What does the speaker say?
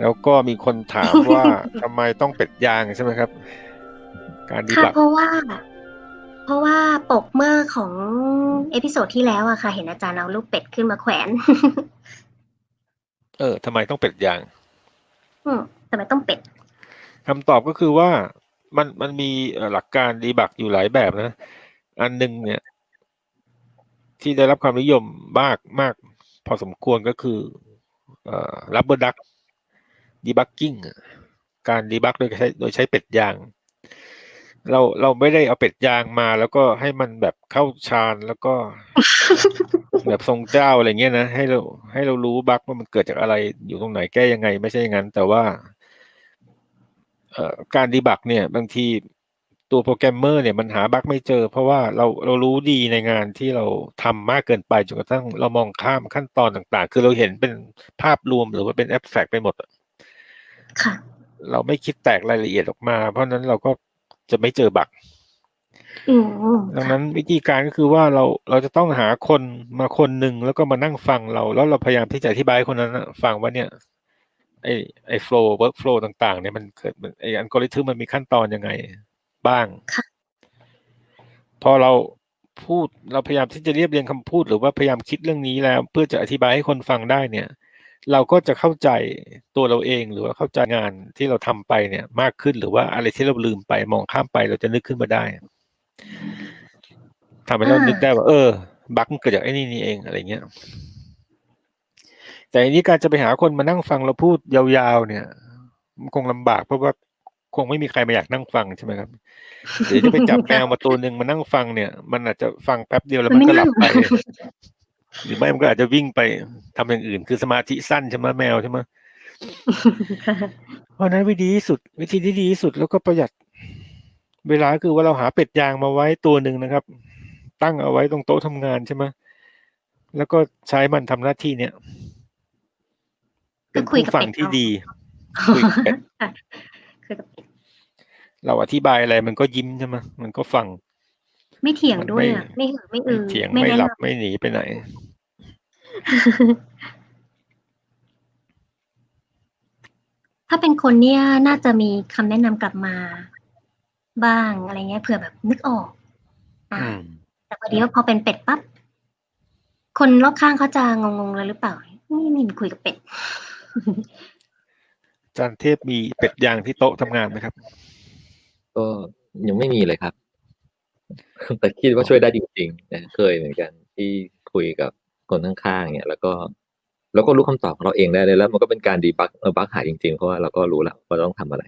แล้วก็มีคนถามว่าทำไมต้องเป็ดยางใช่ไหมครับ การดีค่ะบักเพราะว่า เพราะว่าปกเมื่อของเอพิโซดที่แล้วอะค่ะ เห็นอาจารย์เอารูปเป็ดขึ้นมาแขวน เออทำไมต้องเป็ดยาง อืมทำไมต้องเป็ด คำตอบก็คือว่ามันมันมีเอ่อหลักการดีบักอยู่หลายแบบนะ อันหนึ่งเนี่ย ที่ได้รับความนิยมมากมาก พอสมควรก็คือ เอ่อ rubber duck debugging อะการดีบักโดยใช้โดยใช้เป็ดยาง เราเราไม่ได้เอาเป็ดยางมา แล้วก็ให้มันแบบเข้าฌานแล้วก็ แบบทรงเจ้าอะไรเงี้ยนะให้เราให้เรารู้บั๊กว่ามันเกิดจากอะไรอยู่ตรงไหนแก้ยังไง ไม่ใช่อย่างนั้น แต่ว่าเอ่อการดีบักเนี่ย บางทีตัวโปรแกรมเมอร์เนี่ยมันหาบั๊กไม่เจอ เพราะว่าเราเรารู้ดีในงานที่เราทำมากเกินไปจนกระทั่งเรามองข้ามขั้นตอนต่าง ๆ คือเราเห็นเป็นภาพรวมหรือว่าเป็นแอบแฝกไปหมดอะ ค่ะ เราไม่คิดแตกรายละเอียดออกมา เพราะฉะนั้นเราก็จะไม่เจอบั๊กอืมดังค่ะนั้นวิธีการก็คือว่าเราเราจะต้องหาคนมาคนหนึ่งแล้วก็มานั่งฟังเรา แล้วเราพยายามที่จะอธิบายให้คนนั้นน่ะฟังว่าเนี่ย ไอไอโฟล์เวิร์กโฟล์ต่าง ๆ เนี่ยมันเกิดมันไออัลกอริทึมมันมีขั้นตอนยังไงบ้างค่ะพอเราพูดเราพยายามที่จะเรียบเรียงคำพูดหรือว่าพยายามคิดเรื่องนี้แล้ว เพื่อจะอธิบายให้คนฟังได้เนี่ย เราก็จะเข้าใจตัวเราเองหรือว่าเข้าใจงานที่เราทำไปเนี่ยมากขึ้นหรือว่าอะไรที่เราลืมไปมองข้ามไปเราจะนึกขึ้นมาได้ทำให้เรานึกได้ว่า เออ บั๊กมันเกิดจากไอ้นี่นี่เองอะไรเงี้ย แต่อันนี้การจะไปหาคนมานั่งฟังเราพูดยาวๆเนี่ยมันคงลำบากเพราะว่าคงไม่มีใครมาอยากนั่งฟังใช่ไหมครับเดี๋ยวจะไปจับแมวมาตัวหนึ่งมานั่งฟังเนี่ย มันอาจจะฟังแป๊บเดียวแล้วมันก็หลับไป หรือไม่มันก็อาจจะวิ่งไปทำอย่างอื่น คือสมาธิสั้นใช่ไหมแมวใช่ไหมค่ะเพราะฉะนั้นวิธีที่สุด วิธีที่ดีที่สุดแล้วก็ประหยัด เวลาคือว่าเราหาเป็ดยางมาไว้ตัวหนึ่งนะครับ ตั้งเอาไว้ตรงโต๊ะทำงานใช่ไหมแล้วก็ใช้มันทำหน้าที่เนี่ย เป็นก็คุยผู้กับฟังเป็ดที่เอาดีคุยกับเป็ดค่ะคุยกับเป็ดเราอธิบายอะไรมันก็ยิ้มใช่ไหมมันก็ฟัง ไม่เถียงมันด้วยไม่อะ ไม่หือไม่อืไม่อเถียงไม่ไม่แนะหลับนำไม่หนีไปไหน ถ้าเป็นคนเนี่ยน่าจะมีคำแนะนำกลับมา บ้างอะไรเงี้ยเผื่อแบบนึกออกอ่าอืมแต่พอดีว่าพอเป็นเป็ดปั๊บคนรอบข้างเขาจะงงๆเลยหรือเปล่านี่นี่คุยกับเป็ดอาจารย์เทพมีเป็ดยางที่โต๊ะทำงานไหมครับ ก็ยังไม่มีเลยครับ แต่คิดว่าช่วยได้จริงๆนะเคยเหมือนกันที่คุยกับคนข้างๆเนี่ย แล้วก็แล้วก็รู้คำตอบของเราเองได้เลยแล้ว มันก็เป็นการดีบักเออบักหายจริงๆ เพราะว่าเราก็รู้แล้วว่าเราต้องทำอะไร